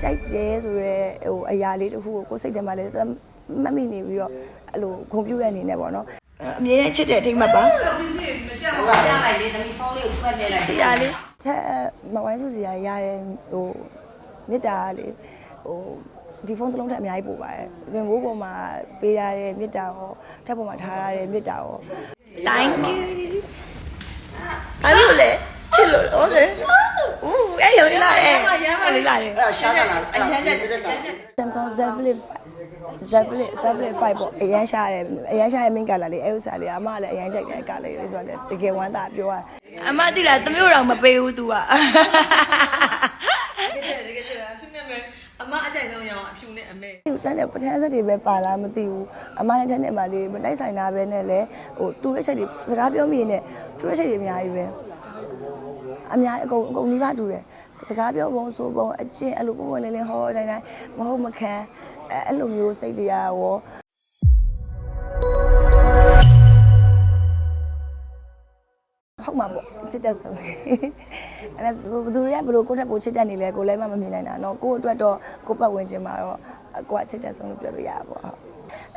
ကြိုက်တယ်ဆိုရဲဟိုအရာလေးတစ်ခုကိုကိုယ်စိတ်ထဲမှာလည်းမတ်မိနေပြီးတော့အဲ့လိုဂုဏ်ပြုတဲ့အနေနဲ့ပေါ့နော်အမြဲတမ်းချစ်တဲ့အထိတ်မှတ်ပါပြလိုက်လေသမီးဖုန်းလေးကိုဆွဲပြလိုက်ဆရာလေးထက်မဝိုင်းစုဆရာရတဲ့ဟိုမေတ္တာကလေဟိုဒီဖုန်းတစ်လုံးထက်အများကြီးပို့ပါတယ်။ဝင်ဘိုးပေါ်မှာပေးရတဲ့မေတ္တာရောထက်ပေါ်မှာထားရတဲ့မေတ္တာရော Thank you အဲ့လိုလေချစ်လို့ဟုတ်တယ်။ ဦးအဲ့ရောလာတယ်။ရမ်းပါလေလာတယ် အဲ့ဒါရှားတာလားအဲ့ဒါပြည့်တဲ့က ။ Samsung Z Flip 5 Z Flip Z Flip 5ပေါ့အရန်ရှားတယ်အရန်ရှားရဲ့ main color လေးအဲ့ဥစ္စာလေးအမကလည်းအရန်ကြိုက်တဲ့ color လေးဆိုတော့တကယ်ဝမ်းသာပြောရအမသိလားတမျိုးတော့မပေးဘူး तू อ่ะ တကယ်တကယ်အဖြူနဲ့မယ်အမအကြိုက်ဆုံးရအောင်အဖြူနဲ့အမဲ တန်းတဲ့ပထမဆက်တွေပဲပါလားမသိဘူးအမနဲ့တန်းတဲ့မှာလေးမတိုက်ဆိုင်တာပဲနဲ့လေဟိုတူတဲ့ချက်တွေစကားပြောမိနေတူတဲ့ချက်တွေအများကြီးပဲ အများကြီးအကုန်အကုန်နီးပါးတူတယ်စကားပြောပုံဆိုပုံအကျင့်အဲ့လိုပုံပုံလေးလေးဟောတိုင်းတိုင်းမဟုတ်မခံအဲ့အဲ့လိုမျိုးစိတ်တရားရောဟုတ်မှာပေါ့ချစ်တဲ့ဆုံးအဲ့ဒါဘယ်သူတွေကဘယ်လိုကိုယ့်ထက်ပိုချစ်တဲ့နေလဲကိုလည်းမမမြင်နိုင်တာเนาะကိုယ့်အတွက်တော့ကိုယ့်ပတ်ဝန်းကျင်မှာတော့ကိုကချစ်တဲ့ဆုံးလို့ပြောလို့ရတာပေါ့ဟုတ်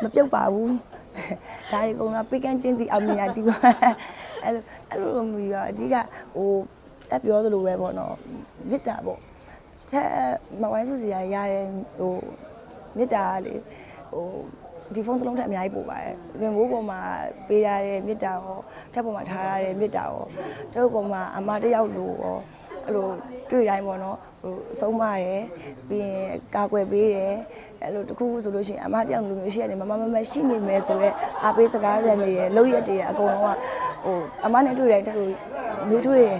မပြုတ်ပါဘူးဒါတွေကုန်တော့ပိကန်းချင်းတီအောင်မြင်ရတီးပါအဲ့လိုအဲ့လိုမျိုးရအဓိကဟို တက်ပြောသလိုပဲပေါ့နော်မေတ္တာပေါ့တဲ့မဝိုင်းစုစီရရတဲ့ဟိုမေတ္တာကလေဟိုဒီဖုန်းတစ်လုံးထက်အများကြီးပို့ပါတယ်။ဝင်ဘိုးပေါ်မှာပေးရတဲ့မေတ္တာရောထက်ပေါ်မှာထားရတဲ့မေတ္တာရောတို့ပေါ်မှာအမတယောက်လိုရောအဲ့လိုတွေ့တိုင်းပေါ့နော်ဟိုဆုံးမတယ်ပြီးရင်ကာကွယ်ပေးတယ်အဲ့လိုတခုခုဆိုလို့ရှိရင်အမတယောက်လိုမျိုးရှိရတယ်မမမမရှိနေမယ်ဆိုတော့အားပေးစကားစံတွေရလောက်ရက်တွေရအကုန်လုံးကဟိုအမနဲ့တွေ့တိုင်းတက်လို့မျိုးထွေးတယ်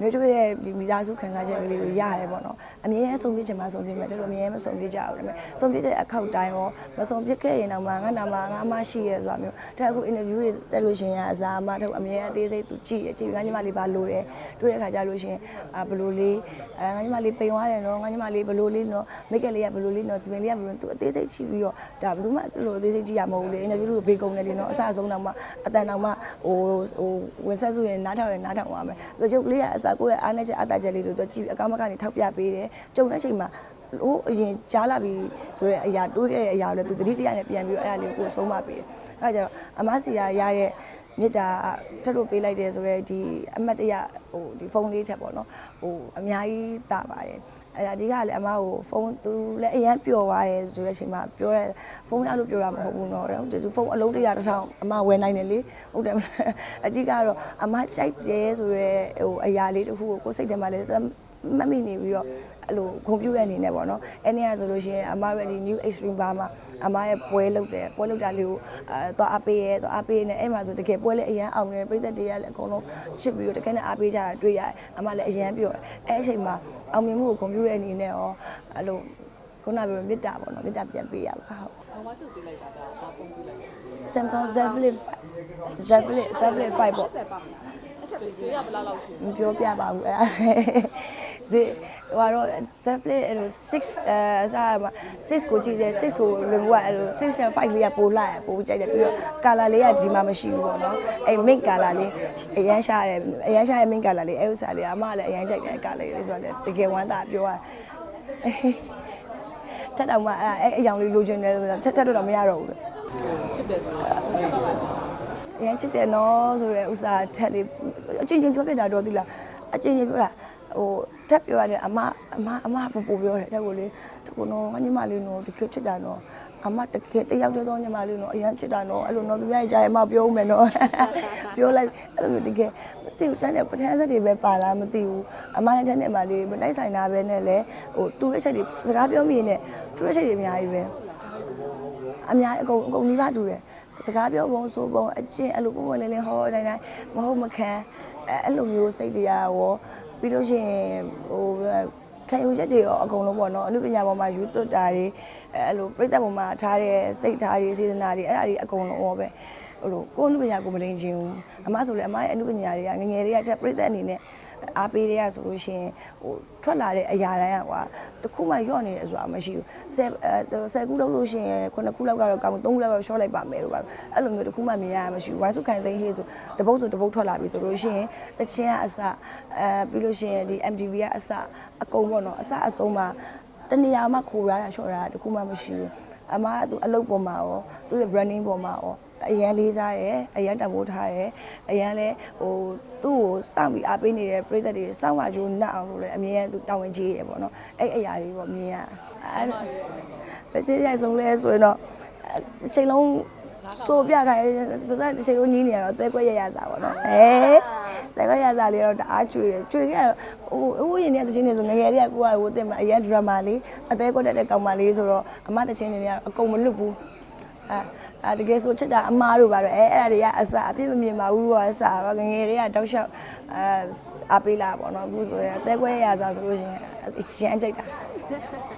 မျိုးထွေးရဲ့ဒီမိသားစုခံစားချက်ကလေးကိုရတယ်ပေါ့နော်အမြဲတမ်းဆုံးဖြတ်ချင်မှဆုံးဖြတ်မယ်တော်တော်အမြဲမဆုံးဖြတ်ကြဘူးဒါပေမဲ့ဆုံးဖြတ်တဲ့အခောက်တိုင်းရောမဆုံးဖြတ်ခဲ့ရင်တော့မှငါနာမှာငါမရှိရဲဆိုတာမျိုးဒါအခု interview တွေတက်လို့ရှိရင်အစားအမထုတ်အမြဲအသေးစိတ်သူကြည့်ရကြည့်ငါညီမလေးပါလို့တယ်တွေ့တဲ့ခါကျလို့ရှိရင်အာဘလို့လေးအဲငါညီမလေးပိန်သွားတယ်နော်ငါညီမလေးဘလို့လေးနော်မိတ်ကလေးကဘလို့လေးနော်စပင်လေးကဘလို့သူအသေးစိတ်ကြည့်ပြီးတော့ဒါဘယ်သူမှအဲ့လိုအသေးစိတ်ကြည့်ရမဟုတ်ဘူးလေ interview တွေဘေးကုန်းနေတယ်နော်အစအဆုံးတော့မှအတန်တော့မှဟိုဟိုဝင်ဆက်စုရင်နားထောင်ရင်နားထောင်ပါမယ်သူရုပ်လေးကအစားကိုယ့်ရဲ့အားနဲ့ချက်အတားချက်လေးတွေသူကြည့်အကောင့်မကနေထောက်ပြပေးတယ်ကြုံတဲ့ချိန်မှာဟိုအရင်ကြားလာပြီဆိုတဲ့အရာတွေးခဲ့တဲ့အရာကိုလည်းသူတတိတရနဲ့ပြန်ပြီးတော့အဲ့ဒါလေးကိုဆုံးမပေးတယ်အဲ့ဒါကြတော့အမစီယာရတဲ့မေတ္တာထပ်လို့ပေးလိုက်တယ်ဆိုတော့ဒီအမတ်တရဟိုဒီဖုန်းလေးထက်ပေါ့နော်ဟိုအများကြီးတာပါတယ် အဲ့ဒါအဓိကလည်းအမကိုဖုန်းသူလည်းအရန်ပျော်သွားတယ်ဆိုတဲ့အချိန်မှာပြောတဲ့ဖုန်းရလို့ပြောတာမဟုတ်ဘူးနော်သူဖုန်းအလုံးတရာတစ်ထောင်အမဝယ်နိုင်တယ်လေဟုတ်တယ်မလားအဓိကတော့အမကြိုက်တယ်ဆိုရဲဟိုအရာလေးတစ်ခုကိုကိုယ်စိတ်ထဲမှာလည်း မတ်မိနေပြီးတော့အဲ့လိုဂုဏ်ပြုတဲ့အနေနဲ့ပေါ့နော်အဲ့နေ့ကဆိုလို့ရှိရင်အမရဲ့ဒီ new extreme bar မှာအမရဲ့ပွဲလုပ်တယ်ပွဲလုပ်တာလေးကိုအဲသွားအားပေးရဲသွားအားပေးနေအဲ့မှာဆိုတကယ်ပွဲလည်းအရန်အောင်နေပြည်သက်တွေကလည်းအကုန်လုံးချစ်ပြီးတော့တကယ်နဲ့အားပေးကြတာတွေ့ရတယ်အမလည်းအရန်ပြောတယ်အဲ့အချိန်မှာအောင်မြင်မှုကိုဂုဏ်ပြုတဲ့အနေနဲ့ရောအဲ့လိုခုနကပြောမေတ္တာပေါ့နော်မေတ္တာပြန်ပေးရပါဟုတ်ဘာမှစုပေးလိုက်တာဒါဘာဖုန်းပေးလိုက်တာ Samsung Z Flip 5 Z Flip Z Flip 5ပေါ့ဆက်ပါအချက်ပေးရဘလားလောက်ရှိမပြောပြပါဘူးအဲ့ဒါ ဒီဟိုတော့ Zephyr အဲ့လို6အဲအစားမှာ6ကိုကြည့်တယ်6ကိုလွန်ဘွားအဲ့လို6နဲ့5လေးကပိုလာပိုကြိုက်တယ်ပြီးတော့ color လေးကဒီမှာမရှိဘူးပေါ့နော်အဲ့ mint color လေးအရန်ရှားတယ်အရန်ရှားရဲ့ mint color လေးအဲ့ဥစ္စာလေးအမကလည်းအရန်ကြိုက်တယ် color လေးဆိုတော့တကယ်ဝမ်းသာပြောရထက်တော့မှအဲ့အယောင်လေးလိုချင်တယ်ဆိုတော့ထက်ထက်တော့မရတော့ဘူးချစ်တယ်ဆိုတော့ချစ်တော့အရင်ချစ်တယ်နော်ဆိုရဲဥစားထက်လေးအချင်းချင်းပြောပြတာတော့သီလားအချင်းချင်းပြောတာဟို တက်ပြောရတယ်အမအမအမပူပူပြောတယ်တက်ကိုလေတက်ကိုနော်ငါညီမလေးနော်တကယ်ချစ်တာနော်အမတကယ်တယောက်တည်းသောညီမလေးနော်အရင်ချစ်တာနော်အဲ့လိုနော်သူများကြားရင်အမပြောဦးမယ်နော်ပြောလိုက်အဲ့လိုတကယ်မသိဘူးတန်းတဲ့ပထမဆက်တွေပဲပါလားမသိဘူးအမနဲ့တန်းတဲ့မှာလေးမတိုက်ဆိုင်တာပဲနဲ့လေဟိုတူတဲ့ချက်တွေစကားပြောမိရင်တူတဲ့ချက်တွေအများကြီးပဲအများအကုန်အကုန်နီးပါးတူတယ်စကားပြောပုံဆိုပုံအကျင့်အဲ့လိုပုံပုံလေးလေးဟောတိုင်းတိုင်းမဟုတ်မခံ အဲ့အဲ့လိုမျိုးစိတ်တရားရောပြီးလို့ရှိရင်ဟိုခံယူချက်တွေရောအကုန်လုံးပေါ့နော်အနုပညာပေါ်မှာယူသွတ်တာတွေအဲ့လိုပြိဿပေါ်မှာထားတဲ့စိတ်ထားတွေစေတနာတွေအဲ့ဒါတွေအကုန်လုံးရောပဲဟိုလိုကိုယ်အနုပညာကိုမလိန်ချင်းဘူးအမဆိုလေအမရဲ့အနုပညာတွေကငငယ်တွေကတက်ပြိဿအနေနဲ့ အားပေးတွေကဆိုလို့ရှိရင်ဟိုထွက်လာတဲ့အရာတိုင်းကကွာတစ်ခုမှယော့နေတယ်ဆိုတာမရှိဘူးဆယ်အဲဆယ်ခုလောက်လို့ရှိရင်ခုနှစ်ခုလောက်ကတော့ကောင်းသုံးခုလောက်တော့ရှော့လိုက်ပါမယ်လို့ပါအဲ့လိုမျိုးတစ်ခုမှမြင်ရမှာမရှိဘူးဝိုင်းစုခိုင်သိန်းဟေးဆိုတပုတ်ဆိုတပုတ်ထွက်လာပြီဆိုလို့ရှိရင်တချင်းကအစအဲပြီးလို့ရှိရင်ဒီ MTV ကအစအကုန်ပေါ့နော်အစအဆုံးမှာတနေရာမှခိုးရတာချော်ရတာတခုမှမရှိဘူးအမကသူအလုပ်ပေါ်မှာရောသူ့ရဲ့ branding ပေါ်မှာရောအရန်လေးစားတယ်အရန်တံမိုးထားတယ်အရန်လဲဟိုသူ့ကိုစောင့်ပြီးအားပေးနေတဲ့ပြည်သက်တွေစောင့်ပါကြိုးနှက်အောင်လို့လည်းအမြဲတမ်းသူတာဝန်ကြီးရယ်ပေါ့နော်အဲ့အရာတွေပေါ့မြင်ရအဲ့ပဲစစ်ရိုက်ဆုံးလဲဆိုရင်တော့တစ်ချိန်လုံးစိုးပြခိုင်းပါစတစ်ချိန်လုံးညီးနေရတော့တဲကွက်ရရစားပေါ့နော်အဲတဲကွက်ရစားလေးတော့တအားကျွေတယ်ကျွေခဲ့ဟိုဟိုရင်တဲ့ချင်းနေဆိုငငယ်လေးကကိုကဟိုတင်မှာအရန်ဒရမာလေးအသေးကွက်တက်တဲ့ကောင်မလေးဆိုတော့အမတချင်းနေနေကတော့အကုန်မလွတ်ဘူးအဲ အဲတကယ်ဆိုချစ်တာအမားတို့ပါတော့အဲအဲ့ဒါတွေကအစအပြစ်မမြင်ပါဘူးတော့အစပါငငယ်တွေကတောက်လျှောက်အဲအပေးလာပေါ့နော်အခုဆိုရင်အသေးကွက်ရရစားဆိုလို့ရှိရင်ရမ်းကြိုက်တာ